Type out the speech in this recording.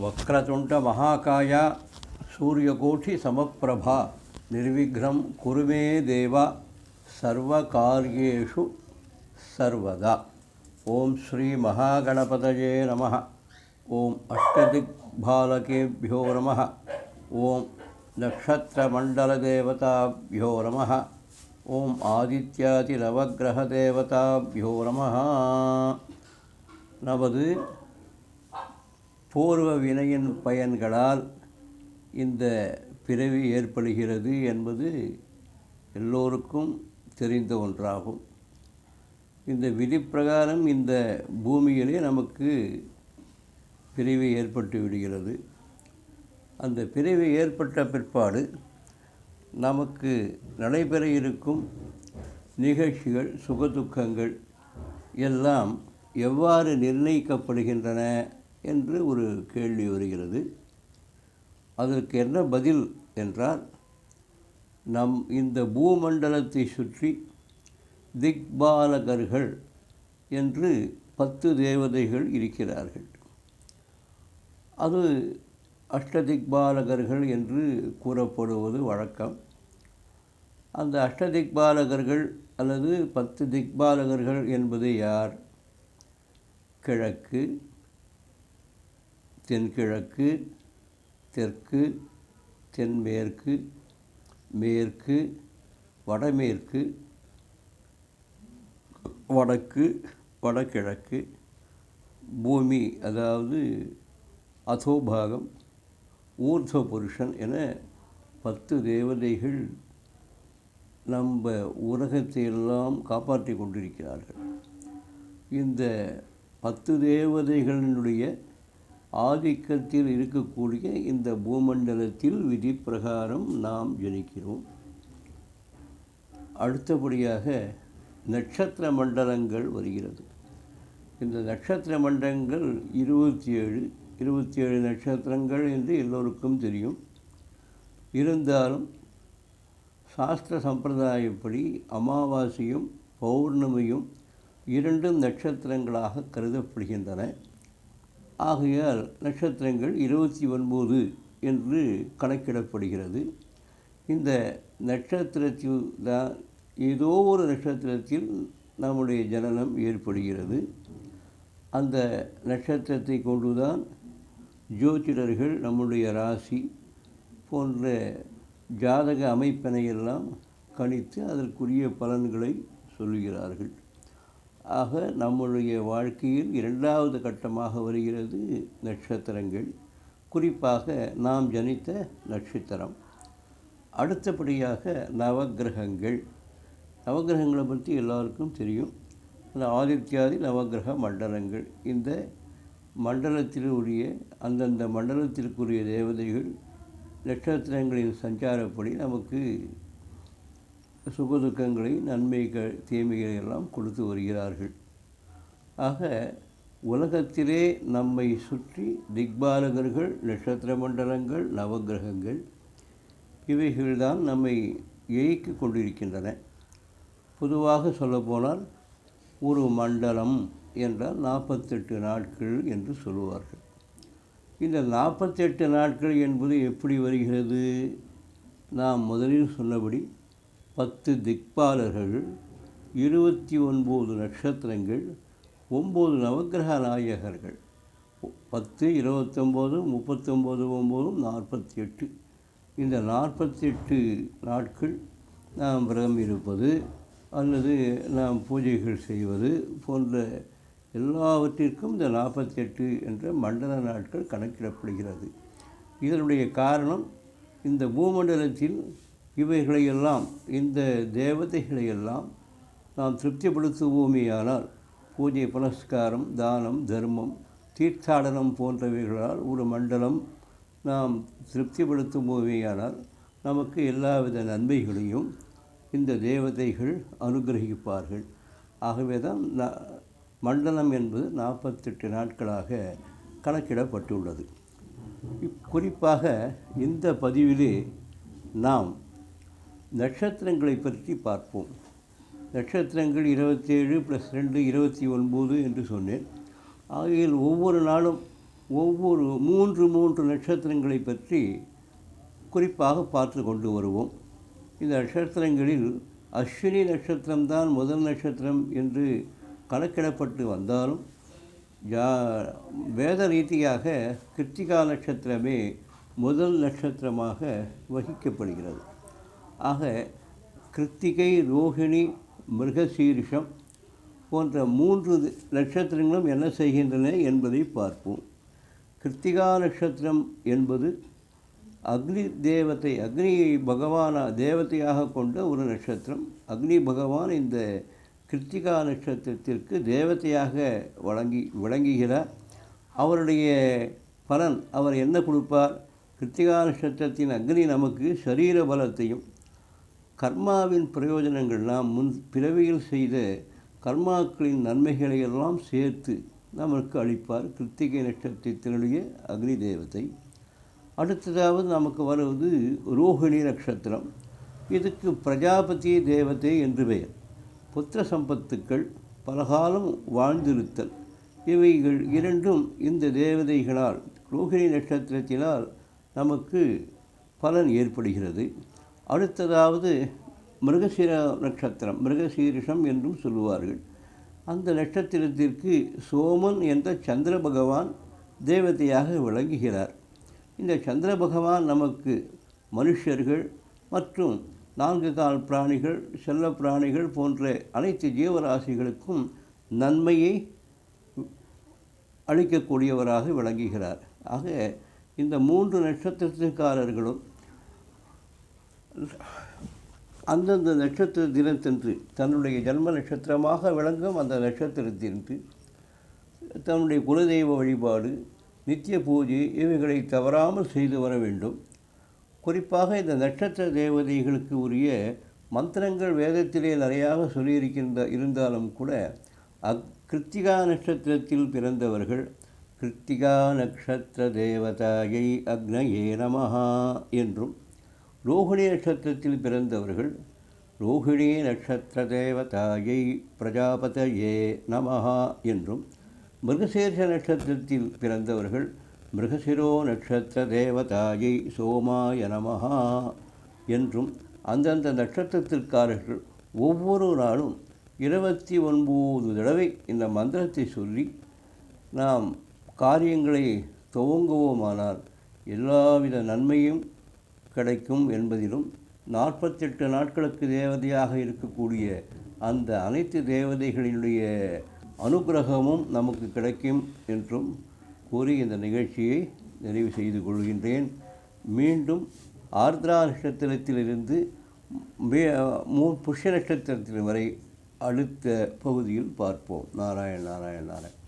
वक्रतुंड महाकाय सूर्यकोटि समप्रभा निर्विघ्नं कुरु मे देव सर्वकार्येषु सर्वदा। ओम श्री महागणपतये नमः। ओम अष्टदिग्भालकेभ्यो नमः। ओम नक्षत्रमण्डलदेवताभ्यो नमः। ॐ आदित्यादिनवग्रहदेवताभ्यो नमः। नवद् பூர்வ வினையின் பயன்களால் இந்த பிறவி ஏற்படுகிறது என்பது எல்லோருக்கும் தெரிந்த ஒன்றாகும். இந்த விதிப்பிரகாரம் இந்த பூமியிலே நமக்கு பிறவி ஏற்பட்டு விடுகிறது. அந்த பிறவி ஏற்பட்ட பிற்பாடு நமக்கு நடைபெற இருக்கும் நிகழ்ச்சிகள் சுகதுக்கங்கள் எல்லாம் எவ்வாறு நிர்ணயிக்கப்படுகின்றன? என்று ஒரு கேள்வி வருகிறது. அதற்கு என்ன பதில் என்றால் நம் இந்த பூமண்டலத்தை சுற்றி திக்பாலகர்கள் என்று பத்து தேவதைகள் இருக்கிறார்கள். அது அஷ்டதிக்பாலகர்கள் என்று கூறப்படுவது வழக்கம். அந்த அஷ்டதிக்பாலகர்கள் அல்லது பத்து திக்பாலகர்கள் என்பது யார்? கிழக்கு தென்கிழக்கு தெற்கு தென்மேற்கு மேற்கு வடமேற்கு வடக்கு வடகிழக்கு பூமி அதாவது அதோபாகம் ஊர்த புருஷன் என பத்து தேவதைகள் நம்ம உலகத்தை எல்லாம் காப்பாற்றி கொண்டிருக்கிறார்கள். இந்த பத்து தேவதைகளினுடைய ஆதிக்கத்தில் இருக்கக்கூடிய இந்த பூமண்டலத்தில் விதி பிரகாரம் நாம் ஜனிக்கிறோம். அடுத்தபடியாக நட்சத்திர மண்டலங்கள் வருகிறது. இந்த நட்சத்திர மண்டலங்கள் இருபத்தி ஏழு இருபத்தி ஏழு நட்சத்திரங்கள் என்று எல்லோருக்கும் தெரியும். இருந்தாலும் சாஸ்திர சம்பிரதாயப்படி அமாவாசையும் பௌர்ணமியும் இரண்டும் நட்சத்திரங்களாக கருதப்படுகின்றன. ஆகையால் நட்சத்திரங்கள் இருபத்தி ஒன்பது என்று கணக்கிடப்படுகிறது. இந்த நட்சத்திரத்தில் தான் ஏதோ ஒரு நட்சத்திரத்தில் நம்முடைய ஜனனம் ஏற்படுகிறது. அந்த நட்சத்திரத்தை கொண்டுதான் ஜோதிடர்கள் நம்முடைய ராசி போன்ற ஜாதக அமைப்பினை எல்லாம் கணித்து அதற்குரிய பலன்களை சொல்கிறார்கள். ஆக நம்முடைய வாழ்க்கையில் இரண்டாவது கட்டமாக வருகிறது நட்சத்திரங்கள். குறிப்பாக நாம் ஜனித்த நட்சத்திரம். அடுத்தபடியாக நவகிரகங்கள் நவகிரகங்களை பற்றி எல்லாருக்கும் தெரியும். அந்த ஆதித்யாதி நவகிரக மண்டலங்கள். இந்த மண்டலத்திலுரிய அந்தந்த மண்டலத்திற்குரிய தேவதைகள் நட்சத்திரங்களின் சஞ்சாரப்படி நமக்கு சுகதுக்கங்களை நன்மைகள் தீமைகளை எல்லாம் கொடுத்து வருகிறார்கள். ஆக உலகத்திலே நம்மை சுற்றி திக்பாலகர்கள் நட்சத்திர மண்டலங்கள் நவகிரகங்கள் இவைகள்தான் நம்மை இயக்கி கொண்டிருக்கின்றன. பொதுவாக சொல்லப்போனால் ஒரு மண்டலம் என்றால் நாற்பத்தெட்டு நாட்கள் என்று சொல்லுவார்கள். இந்த நாற்பத்தெட்டு நாட்கள் என்பது எப்படி வருகிறது? நாம் முதலில் சொன்னபடி பத்து திக்பாலர்கள் இருபத்தி ஒன்பது நட்சத்திரங்கள் ஒம்பது நவக்கிரக நாயகர்கள். பத்து இருபத்தொம்போது முப்பத்தொம்போது ஒம்போதும் நாற்பத்தி எட்டு இந்த நாற்பத்தி எட்டு நாட்கள் நாம் விரதம் இருப்பது அல்லது நாம் பூஜைகள் செய்வது போன்ற எல்லாவற்றிற்கும் இந்த நாற்பத்தி எட்டு என்ற மண்டல நாட்கள் கணக்கிடப்படுகிறது. இதனுடைய காரணம் இந்த பூமண்டலத்தில் இவைகளையெல்லாம் இந்த தேவதைகளையெல்லாம் நாம் திருப்திப்படுத்துவோமேயானால் பூஜை புனஸ்காரம் தானம் தர்மம் தீர்த்தாடனம் போன்றவைகளால் ஒரு மண்டலம் நாம் திருப்திப்படுத்துவோமேயானால் நமக்கு எல்லாவித நன்மைகளையும் இந்த தேவதைகள் அனுகிரகிப்பார்கள். ஆகவே தான் மண்டலம் என்பது நாற்பத்தெட்டு நாட்களாக கணக்கிடப்பட்டுள்ளது. குறிப்பாக இந்த பதிவிலே நாம் நட்சத்திரங்களை பற்றி பார்ப்போம். நட்சத்திரங்கள் இருபத்தேழு ப்ளஸ் ரெண்டு இருபத்தி ஒன்பது என்று சொன்னேன். ஆகையில் ஒவ்வொரு நாளும் ஒவ்வொரு மூன்று மூன்று நட்சத்திரங்களை பற்றி குறிப்பாக பார்த்து கொண்டு வருவோம். இந்த நட்சத்திரங்களில் அஸ்வினி நட்சத்திரம்தான் முதல் நட்சத்திரம் என்று கணக்கிடப்பட்டு வந்தாலும் ஜா வேத ரீதியாக கிருத்திகா நட்சத்திரமே முதல் நட்சத்திரமாக வகிக்கப்படுகிறது. ஆக கிருத்திகை ரோஹிணி மிருகசீரிஷம் போன்ற மூன்று நட்சத்திரங்களும் என்ன செய்கின்றன என்பதை பார்ப்போம். கிருத்திகா நட்சத்திரம் என்பது அக்னி தேவத்தை அக்னி பகவான தேவத்தையாக கொண்ட ஒரு நட்சத்திரம். அக்னி பகவான் இந்த கிருத்திகா நட்சத்திரத்திற்கு தேவத்தையாக வழங்கி விளங்குகிறார். அவருடைய பலன் அவர் என்ன கொடுப்பார்? கிருத்திகா நட்சத்திரத்தின் அக்னி நமக்கு சரீர பலத்தையும் கர்மாவின் பிரயோஜனங்கள் நாம் முன் பிறவியில் செய்த கர்மாக்களின் நன்மைகளை எல்லாம் சேர்த்து நமக்கு அளிப்பார். கிருத்திகை நட்சத்திரத்தினுடைய அக்னி தேவதை. அடுத்ததாவது நமக்கு வருவது ரோஹிணி நட்சத்திரம். இதுக்கு பிரஜாபதி தேவதை என்று பெயர். புத்திர சம்பத்துக்கள் பலகாலம் வாழ்ந்திருத்தல். இவைகள் இரண்டும் இந்த தேவதைகளால் ரோஹிணி நட்சத்திரத்தினால் நமக்கு பலன் ஏற்படுகிறது. அடுத்ததாவது மிருகசீர நட்சத்திரம் மிருகசீரிஷம் என்றும் சொல்லுவார்கள். அந்த நட்சத்திரத்திற்கு சோமன் என்ற சந்திர பகவான் தேவதையாக விளங்குகிறார். இந்த சந்திர பகவான் நமக்கு மனுஷர்கள் மற்றும் நான்கு கால் பிராணிகள் செல்ல பிராணிகள் போன்ற அனைத்து ஜீவராசிகளுக்கும் நன்மையை அளிக்கக்கூடியவராக விளங்குகிறார். ஆக இந்த மூன்று நட்சத்திரத்துக்காரர்களும் அந்தந்த நட்சத்திர தினத்தன்று தன்னுடைய ஜன்ம நட்சத்திரமாக விளங்கும் அந்த நட்சத்திரத்தின்று தன்னுடைய குலதெய்வ வழிபாடு நித்திய பூஜை இவைகளை தவறாமல் செய்து வர வேண்டும். குறிப்பாக இந்த நட்சத்திர தேவதைகளுக்கு உரிய மந்திரங்கள் வேதத்திலே நிறையாக சொல்லியிருக்கின்ற இருந்தாலும் கூட அக் கிருத்திகா நட்சத்திரத்தில் பிறந்தவர்கள் கிருத்திகா நட்சத்திர தேவதாயை அக்னயே நமஹா என்றும் ரோஹிணி நட்சத்திரத்தில் பிறந்தவர்கள் ரோஹிணி நட்சத்திர தேவதாயை பிரஜாபதயே நமஹா என்றும் மிருகசீர்ஷ நட்சத்திரத்தில் பிறந்தவர்கள் மிருகசிரோ நட்சத்திர தேவதாயை சோமாய நமஹா என்றும் அந்தந்த நட்சத்திரத்திற்காரர்கள் ஒவ்வொரு நாளும் இருபத்தி ஒன்பது தடவை இந்த மந்திரத்தை சொல்லி நாம் காரியங்களை துவங்குவோமானால் எல்லாவித நன்மையும் கிடைக்கும் என்பதிலும் நாற்பத்தெட்டு நாட்களுக்கு தேவதையாக இருக்கக்கூடிய அந்த அனைத்து தேவதைகளினுடைய அனுகிரகமும் நமக்கு கிடைக்கும் என்றும் கூறி இந்த நிகழ்ச்சியை நிறைவு செய்து கொள்கின்றேன். மீண்டும் ஆர்திரா நட்சத்திரத்திலிருந்து மே- மூ புஷ்ய நட்சத்திரத்தின் வரை அடுத்த பகுதியில் பார்ப்போம். நாராயண் நாராயண் நாராயண்.